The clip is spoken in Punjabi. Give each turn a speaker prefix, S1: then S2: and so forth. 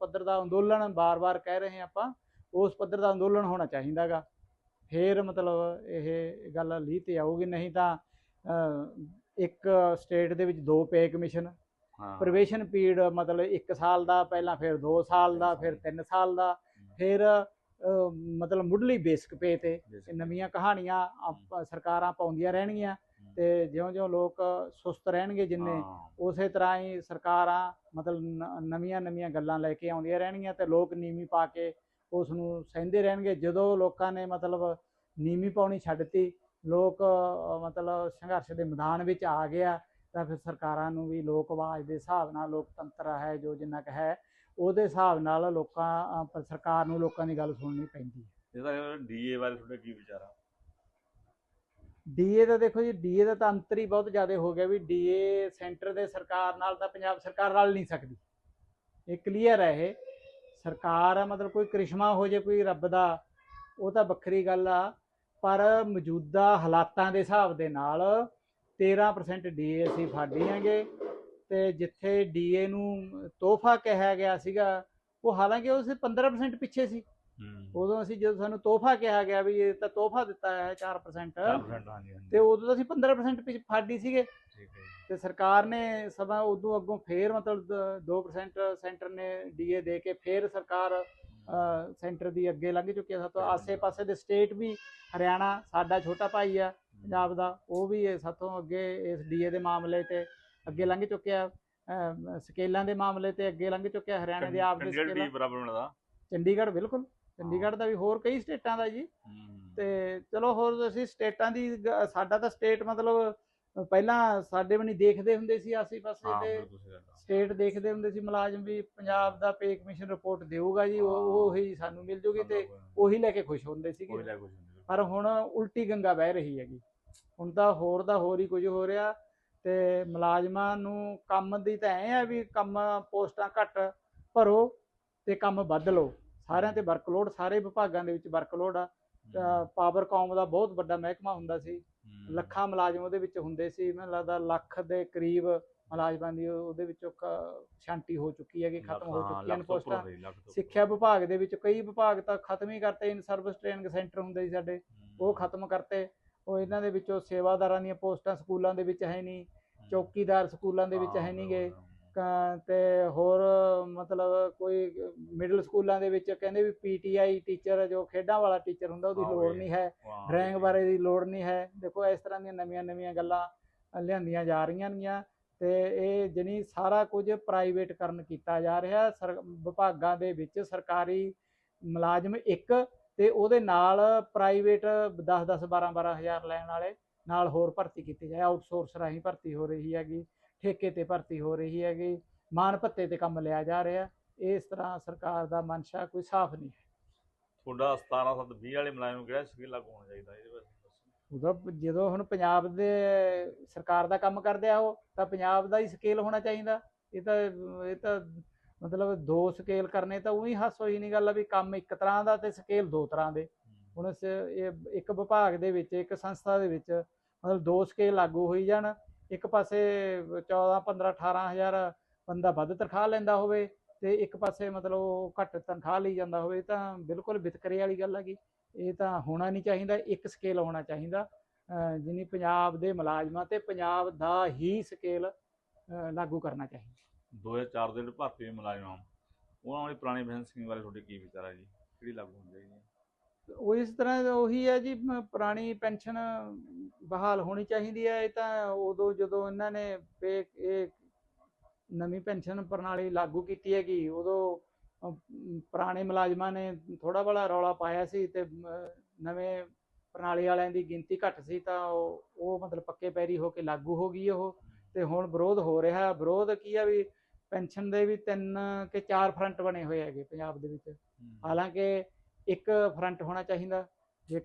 S1: ਪੱਧਰ ਦਾ ਅੰਦੋਲਨ ਬਾਰ-ਬਾਰ ਕਹਿ ਰਹੇ ਆਪਾਂ ਉਸ ਪੱਧਰ ਦਾ ਅੰਦੋਲਨ ਹੋਣਾ ਚਾਹੀਦਾਗਾ। ਫੇਰ ਮਤਲਬ ਇਹ ਗੱਲ ਲੀਹ ਤੇ ਆਊਗੀ ਨਹੀਂ ਤਾਂ ਇੱਕ ਸਟੇਟ ਦੇ ਵਿੱਚ ਦੋ ਪੇ ਕਮਿਸ਼ਨ
S2: ਹਾਂ।
S1: ਪ੍ਰਵੇਸ਼ਨ ਪੀਰੀਅਡ ਮਤਲਬ 1 ਸਾਲ ਦਾ ਪਹਿਲਾਂ ਫਿਰ 2 ਸਾਲ ਦਾ ਫਿਰ 3 ਸਾਲ। ਦਾ ਫਿਰ ਮਤਲਬ ਮੁੱਢਲੀ ਬੇਸਿਕ ਪੇ ਤੇ ਨਵੀਆਂ ਕਹਾਣੀਆਂ ਸਰਕਾਰਾਂ ਪਾਉਂਦੀਆਂ ਰਹਿਣਗੀਆਂ। ਤੇ ਜਿਉਂ-ਜਿਉਂ ਲੋਕ ਸੁਸਤ ਰਹਿਣਗੇ ਜਿੰਨੇ ਉਸੇ ਤਰ੍ਹਾਂ ਹੀ ਸਰਕਾਰਾਂ ਮਤਲਬ ਨਵੀਆਂ-ਨਵੀਆਂ ਗੱਲਾਂ ਲੈ ਕੇ ਆਉਂਦੀਆਂ ਰਹਿਣਗੀਆਂ ਤੇ ਲੋਕ ਨੀਵੀਂ ਪਾ ਕੇ ਉਸ ਨੂੰ ਸਹਿੰਦੇ ਰਹਿਣਗੇ। ਜਦੋਂ ਲੋਕਾਂ ਨੇ ਮਤਲਬ ਨੀਵੀਂ ਪਾਉਣੀ ਛੱਡਤੀ ਲੋਕ ਅਹ, ਮਤਲਬ ਸੰਘਰਸ਼ ਦੇ ਮੈਦਾਨ ਵਿੱਚ ਆ ਗਿਆ ਤਾਂ ਫਿਰ ਸਰਕਾਰਾਂ ਨੂੰ ਵੀ ਲੋਕ ਆਵਾਜ਼ ਦੇ ਹਿਸਾਬ ਨਾਲ ਲੋਕਤੰਤਰ ਹੈ ਜੋ ਜਿੰਨਾ ਕੁ ਹੈ ਉਹਦੇ ਹਿਸਾਬ ਨਾਲ ਲੋਕਾਂ ਸਰਕਾਰ ਨੂੰ ਲੋਕਾਂ ਦੀ ਗੱਲ ਸੁਣਨੀ ਪੈਂਦੀ ਹੈ।
S2: ਇਹਦਾ ਡੀਏ ਬਾਰੇ ਤੁਹਾਡਾ ਕੀ ਵਿਚਾਰ ਆ?
S1: ਡੀਏ ਦਾ ਦੇਖੋ ਜੀ ਡੀਏ ਦਾ ਤਾਂ ਅੰਤਰ ਹੀ ਬਹੁਤ ਜ਼ਿਆਦਾ ਹੋ ਗਿਆ ਵੀ ਡੀਏ ਸੈਂਟਰ ਦੇ ਸਰਕਾਰ ਨਾਲ ਤਾਂ ਪੰਜਾਬ ਸਰਕਾਰ ਰਲ ਨਹੀਂ ਸਕਦੀ। ਇਹ ਕਲੀਅਰ ਹੈ ਇਹ। ਸਰਕਾਰ ਆ, ਮਤਲਬ ਕੋਈ ਕ੍ਰਿਸ਼ਮਾ ਹੋ ਜੇ, ਕੋਈ ਰੱਬ ਦਾ, ਉਹ ਤਾਂ ਵੱਖਰੀ ਗੱਲ ਆ। ਪਰ ਮੌਜੂਦਾ ਹਾਲਾਤਾਂ ਦੇ ਹਿਸਾਬ ਦੇ ਨਾਲ 13% ਡੀਏ ਅਸੀਂ ਫਾੜੀਆਂਗੇ ਤੇ ਜਿੱਥੇ ਡੀਏ ਨੂੰ ਤੋਹਫਾ ਕਿਹਾ ਗਿਆ ਸੀਗਾ, ਉਹ ਹਾਲਾਂਕਿ ਉਹ ਸਿਰਫ 15% ਪਿੱਛੇ ਸੀ। ਉਦੋਂ ਅਸੀਂ ਜਦੋਂ ਸਾਨੂੰ ਤੋਹਫਾ ਕਿਹਾ ਗਿਆ ਵੀ ਇਹ ਤਾਂ ਤੋਹਫਾ ਦਿੱਤਾ ਹੈ 4%
S2: 4% ਹਾਂਜੀ ਹਾਂਜੀ।
S1: ਤੇ ਉਦੋਂ ਤਾਂ ਅਸੀਂ 15% ਪਿੱਛੇ ਫਾੜੀ ਸੀਗੇ। ਤੇ ਸਰਕਾਰ ਨੇ ਸਭਾ ਉਦੋਂ ਅੱਗੋਂ ਫੇਰ ਮਤਲਬ ਦ- 2% ਸੈਂਟਰ ਨੇ ਡੀਏ ਦੇ ਕੇ ਫੇਰ ਸਰਕਾਰ ਸੈਂਟਰ ਦੀ ਅੱਗੇ ਲੰਘ ਚੁੱਕੀ ਹੈ। ਸਾਤੋਂ ਆਸੇ-ਪਾਸੇ ਦੇ ਸਟੇਟ ਵੀ ਹਰਿਆਣਾ ਸਾਡਾ ਛੋਟਾ ਭਾਈ ਆ ਪੰਜਾਬ ਦਾ ਉਹ ਵੀ ਇਹ ਸਾਤੋਂ ਅੱਗੇ ਇਸ ਡੀਏ ਦੇ ਮਾਮਲੇ ਤੇ ਅੱਗੇ ਲੰਘ ਚੁੱਕਿਆ। ਸਕੇਲਾਂ ਦੇ ਮਾਮਲੇ ਤੇ ਅੱਗੇ ਲੰਘ ਚੁੱਕਿਆ ਹਰਿਆਣਾ ਦੇ ਆਪ ਦੇ
S2: ਚੰਡੀਗੜ੍ਹ
S1: ਸਕੇਲਾਂ।
S2: ਵੀ ਬਰਾਬਰ ਮਿਲਦਾ
S1: ਚੰਡੀਗੜ੍ਹ ਬਿਲਕੁਲ। ਚੰਡੀਗੜ੍ਹ ਦਾ ਵੀ ਹੋਰ ਕਈ ਸਟੇਟਾਂ ਦਾ ਜੀ।
S2: ਹੂੰ।
S1: ਤੇ ਚਲੋ ਹੋਰ ਅਸੀਂ ਸਟੇਟਾਂ ਦੀ ਗ- ਸਾਡਾ ਤਾਂ ਸਟੇਟ ਮਤਲਬ ਪਹਿਲਾਂ ਸਾਡੇ ਵੀ ਨਹੀਂ ਦੇਖਦੇ ਹੁੰਦੇ ਸੀ ਆਸੇ ਪਾਸੇ
S2: ਹਾਂ
S1: ਤੇ। ਸਟੇਟ ਦੇਖਦੇ ਹੁੰਦੇ ਸੀ ਮੁਲਾਜ਼ਮ ਵੀ ਪੰਜਾਬ ਦਾ ਪੇ ਕਮਿਸ਼ਨ ਰਿਪੋਰਟ ਦੇਊਗਾ ਜੀ ਉਹ ਉਹ ਹੀ ਸਾਨੂੰ ਮਿਲ ਜੂਗੀ ਤੇ ਉਹੀ ਲੈ ਕੇ ਖੁਸ਼ ਹੁੰਦੇ ਸੀਗੇ। ਪਰ ਹੁਣ ਉਲਟੀ ਗੰਗਾ ਵਹਿ ਰਹੀ ਹੈਗੀ। ਹੁਣ ਤਾਂ ਹੋਰ ਦਾ ਹੋਰ ਹੀ ਕੁਝ ਹੋ ਰਿਹਾ ਤੇ ਮੁਲਾਜ਼ਮਾਂ ਨੂੰ ਕੰਮ ਦੀ ਤਾਂ ਐ ਆ ਵੀ ਕੰਮ ਪੋਸਟਾਂ ਘੱਟ ਭਰੋ ਤੇ ਕੰਮ ਵੱਧ ਲਓ। ਸਾਰਿਆਂ ਤੇ ਵਰਕਲੋਡ ਸਾਰੇ ਵਿਭਾਗਾਂ ਦੇ ਵਿੱਚ ਵਰਕਲੋਡ ਆ। ਪਾਵਰ ਕਾਮ ਦਾ ਬਹੁਤ ਵੱਡਾ ਮਹਿਕਮਾ ਹੁੰਦਾ ਸੀ। ਲੱਖਾਂ ਮੁਲਾਜ਼ਮ ਉਹਦੇ ਵਿੱਚ ਹੁੰਦੇ ਸੀ। ਮੈਨੂੰ ਲੱਗਦਾ ਲੱਖ ਦੇ ਕਰੀਬ ਮੁਲਾਜ਼ਮਾਂ ਦੀ ਉਹ- ਉਹਦੇ ਵਿੱਚੋਂ ਸ਼ਾਂਤੀ ਹੋ ਚੁੱਕੀ ਹੈਗੀ ਖਤਮ ਹੋ
S2: ਹਾਂ,
S1: ਚੁੱਕੀਆਂ ਨੇ ਪੋਸਟਾਂ। ਸਿੱਖਿਆ ਵਿਭਾਗ ਦੇ ਵਿੱਚ ਕਈ ਵਿਭਾਗ ਤਾਂ ਖਤਮ ਹੀ ਕਰਤੇ ਇਨ ਸਰਵਿਸ ਟ੍ਰੇਨਿੰਗ ਸੈਂਟਰ ਹੁੰਦੇ ਸੀ ਸਾਡੇ। ਉਹ। ਖਤਮ ਕਰਤੇ। ਉਹ ਇਹਨਾਂ ਦੇ ਵਿੱਚੋਂ ਸੇਵਾਦਾਰਾਂ ਦੀਆਂ ਪੋਸਟਾਂ ਸਕੂਲਾਂ ਦੇ ਵਿੱਚ ਹੈ ਨਹੀਂ ਚੌਕੀਦਾਰ ਸਕੂਲਾਂ ਦੇ ਵਿੱਚ
S2: ਹਾਂ,
S1: ਨਹੀਂ ਗਏ ਤੇ ਹੋਰ ਮਤਲਬ ਕੋਈ ਮਿਡਲ ਸਕੂਲਾਂ ਦੇ ਵਿੱਚ ਕਹਿੰਦੇ ਵੀ ਪੀਟੀਆਈ ਟੀਚਰ ਜੋ ਖੇਡਾਂ ਵਾਲਾ ਟੀਚਰ ਹੁੰਦਾ ਉਹਦੀ ਲੋੜ। ਨਹੀਂ ਹੈ। ਡਰਾਇੰਗ
S2: ਠੀਕ
S1: ਬਾਰੇ ਦੀ ਲੋੜ ਨਹੀਂ ਹੈ। ਦੇਖੋ ਇਸ ਤਰ੍ਹਾਂ ਦੀਆਂ ਨਵੀਆਂ ਨਵੀਆਂ ਗੱਲਾਂ ਲਿਆਂਦੀਆਂ ਜਾ ਰਹੀਆਂ ਨੇਗੀਆਂ ਤੇ ਇਹ ਜਣੀ ਸਾਰਾ ਕੁਝ ਪ੍ਰਾਈਵੇਟ ਕਰਨ ਕੀਤਾ ਜਾ ਰਿਹਾ। ਵਿਭਾਗਾਂ ਦੇ ਵਿੱਚ ਸਰਕਾਰੀ ਮੁਲਾਜ਼ਮ ਇੱਕ ਤੇ ਉਹਦੇ ਨਾਲ ਪ੍ਰਾਈਵੇਟ 10 10 12 12 ਹਜ਼ਾਰ ਲੈਣ ਵਾਲੇ ਨਾਲ ਹੋਰ ਭਰਤੀ ਕੀਤੀ ਜਾਏ ਆਊਟਸੋਰਸ ਰਾਹੀਂ ਭਰਤੀ ਹੋ ਰਹੀ ਹੈਗੀ ਠੇਕੇ ਤੇ ਭਰਤੀ ਹੋ ਰਹੀ ਹੈਗੀ। ਮਾਨ ਭੱਤੇ ਤੇ ਕੰਮ ਲਿਆ ਜਾ ਰਿਹਾ। ਇਸ ਤਰ੍ਹਾਂ ਸਰਕਾਰ ਦਾ ਮਨਸ਼ਾ ਕੋਈ ਸਾਫ਼ ਨਹੀਂ ਹੈ।
S2: ਤੁਹਾਡਾ 17 7 20 ਵਾਲੇ ਮੁਲਾਜ਼ਮ ਨੂੰ ਕਿਹੜਾ ਸਕੇਲ ਲਾਗੂ ਹੋਣਾ ਚਾਹੀਦਾ ਇਹਦੇ
S1: ਉਹਦਾ ਪ- ਜਦੋਂ ਹੁਣ ਪੰਜਾਬ ਦੇ ਸਰਕਾਰ ਦਾ ਕੰਮ ਕਰਦੇ ਆ ਉਹ ਤਾਂ ਪੰਜਾਬ ਦਾ ਹੀ ਸਕੇਲ ਹੋਣਾ ਚਾਹੀਦਾ। ਇਹ ਤਾਂ ਇਹ ਤਾਂ ਮਤਲਬ ਦੋ ਸਕੇਲ ਕਰਨੇ ਤਾਂ ਉਹੀ ਹੱਸ ਹੋਈ ਨਹੀਂ ਗੱਲ ਆ ਵੀ ਕੰਮ ਇੱਕ ਤਰ੍ਹਾਂ ਦਾ ਤੇ ਸਕੇਲ ਦੋ ਤਰ੍ਹਾਂ ਦੇ। ਹੁਣ ਇਸ ਇਹ ਇੱਕ ਵਿਭਾਗ ਦੇ ਵਿੱਚ ਇੱਕ ਸੰਸਥਾ ਦੇ ਵਿੱਚ ਮਤਲਬ ਦੋ ਸਕੇਲ ਲਾਗੂ ਹੋਈ ਜਾਣ। ਇੱਕ ਪਾਸੇ 14 15 18 ਹਜ਼ਾਰ ਬੰਦਾ ਵੱਧ ਤਨਖਾਹ ਲੈਂਦਾ ਹੋਵੇ ਤੇ ਇੱਕ ਪਾਸੇ ਮਤਲਬ ਉਹ ਘੱਟ ਤਨਖਾਹ ਲਈ ਜਾਂਦਾ ਹੋਵੇ ਤਾਂ ਬਿਲਕੁਲ ਵਿਤਕਰੇ ਵਾਲੀ ਗੱਲ ਹੈਗੀ। ਇਹ ਤਾਂ ਹੋਣਾ ਨਹੀਂ ਚਾਹੀਦਾ ਇੱਕ ਸਕੇਲ ਹੋਣਾ ਚਾਹੀਦਾ। ਜਿਹਨੀ ਪੰਜਾਬ ਦੇ ਮੁਲਾਜ਼ਮਾਂ ਤੇ ਪੰਜਾਬ ਦਾ ਹੀ ਸਕੇਲ ਲਾਗੂ ਕਰਨਾ ਚਾਹੀਦਾ।
S2: 2004 ਦੇ ਭਰਤੀ ਮੁਲਾਜ਼ਮ ਉਹਨਾਂ ਵਾਲੀ ਪੁਰਾਣੀ ਪੈਨਸ਼ਨ ਸਕੀਮ ਬਾਰੇ ਤੁਹਾਡੇ ਕੀ ਵਿਚਾਰ ਹੈ ਜੀ? ਕਿਹੜੀ ਲਾਗੂ ਹੋਣੀ ਚਾਹੀਦੀ ਹੈ?
S1: ਉਹ ਇਸ ਤਰ੍ਹਾਂ ਉਹੀ ਹੈ ਜੀ ਪੁਰਾਣੀ ਪੈਨਸ਼ਨ ਬਹਾਲ ਹੋਣੀ ਚਾਹੀਦੀ ਹੈ। ਇਹ ਤਾਂ ਉਦੋਂ ਜਦੋਂ ਇਹਨਾਂ ਨੇ ਇਹ ਨਵੀਂ ਪੈਨਸ਼ਨ ਪ੍ਰਣਾਲੀ ਲਾਗੂ ਕੀਤੀ ਹੈਗੀ। ਉਦੋਂ ਪੁਰਾਣੇ ਮੁਲਾਜ਼ਮਾਂ ਨੇ ਥੋੜਾ ਬੜਾ ਰੌਲਾ ਪਾਇਆ ਸੀ ਤੇ ਨਵੇਂ ਪ੍ਰਣਾਲੀ ਵਾਲਿਆਂ ਦੀ ਗਿਣਤੀ ਘੱਟ ਸੀ ਤਾਂ ਉਹ ਉਹ ਮਤਲਬ ਪੱਕੇ ਪੈਰੀ ਹੋ ਕੇ ਲਾਗੂ ਹੋ ਗਈ ਉਹ। ਤੇ ਹੁਣ ਵਿਰੋਧ ਹੋ ਰਿਹਾ। ਵਿਰੋਧ ਕੀ ਆ ਵੀ ਪੈਨਸ਼ਨ ਦੇ ਵੀ ਤਿੰਨ ਕਿ ਚਾਰ ਫਰੰਟ ਬਣੇ ਹੋਏ ਹੈਗੇ ਪੰਜਾਬ ਦੇ ਵਿੱਚ। ਹਾਲਾਂਕਿ ਇੱਕ ਫਰੰਟ ਹੋਣਾ ਚਾਹੀਦਾ। ਜੇ